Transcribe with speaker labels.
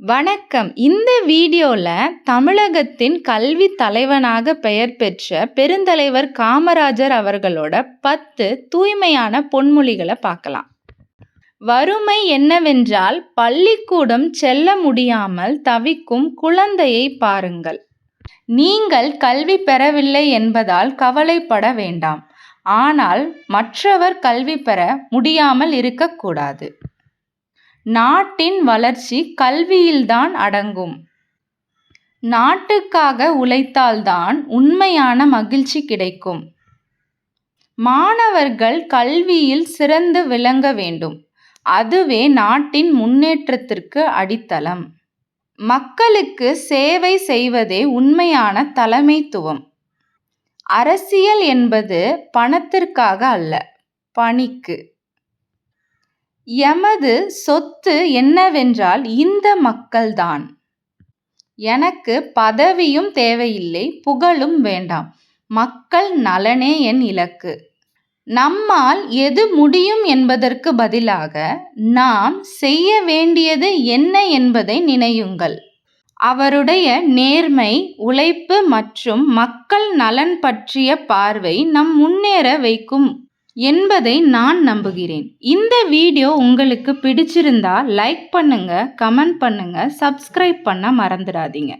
Speaker 1: வணக்கம். இந்த வீடியோவில் தமிழகத்தின் கல்வி தலைவனாக பெயர் பெற்ற பெருந்தலைவர் காமராஜர் அவர்களோட பத்து தூய்மையான பொன்மொழிகளை பார்க்கலாம். வறுமை என்னவென்றால் பள்ளிக்கூடம் செல்ல முடியாமல் தவிக்கும் குழந்தையை பாருங்கள். நீங்கள் கல்வி பெறவில்லை என்பதால் கவலைப்பட வேண்டாம். ஆனால் மற்றவர் கல்வி பெற முடியாமல் இருக்கக்கூடாது. நாட்டின் வளர்ச்சி கல்வியில்தான் அடங்கும். நாட்டுக்காக உழைத்தால்தான் உண்மையான மகிழ்ச்சி கிடைக்கும். மாணவர்கள் கல்வியில் சிறந்து விளங்க வேண்டும். அதுவே நாட்டின் முன்னேற்றத்திற்கு அடித்தளம். மக்களுக்கு சேவை செய்வதே உண்மையான தலைமைத்துவம். அரசியல் என்பது பணத்திற்காக அல்ல பணிக்கு. எமது சொத்து என்னவென்றால் இந்த மக்கள்தான். எனக்கு பதவியும் தேவையில்லை புகழும் வேண்டாம். மக்கள் நலனே என் இலக்கு. நம்மால் எது முடியும் என்பதற்கு பதிலாக நாம் செய்ய வேண்டியது என்ன என்பதை நினையுங்கள். அவருடைய நேர்மை உழைப்பு மற்றும் மக்கள் நலன் பற்றிய பார்வை நம் முன்னேற வைக்கும் என்பதை நான் நம்புகிறேன். இந்த வீடியோ உங்களுக்கு பிடிச்சிருந்தா லைக் பண்ணுங்க கமெண்ட் பண்ணுங்க சப்ஸ்கிரைப் பண்ண மறந்துடாதீங்க.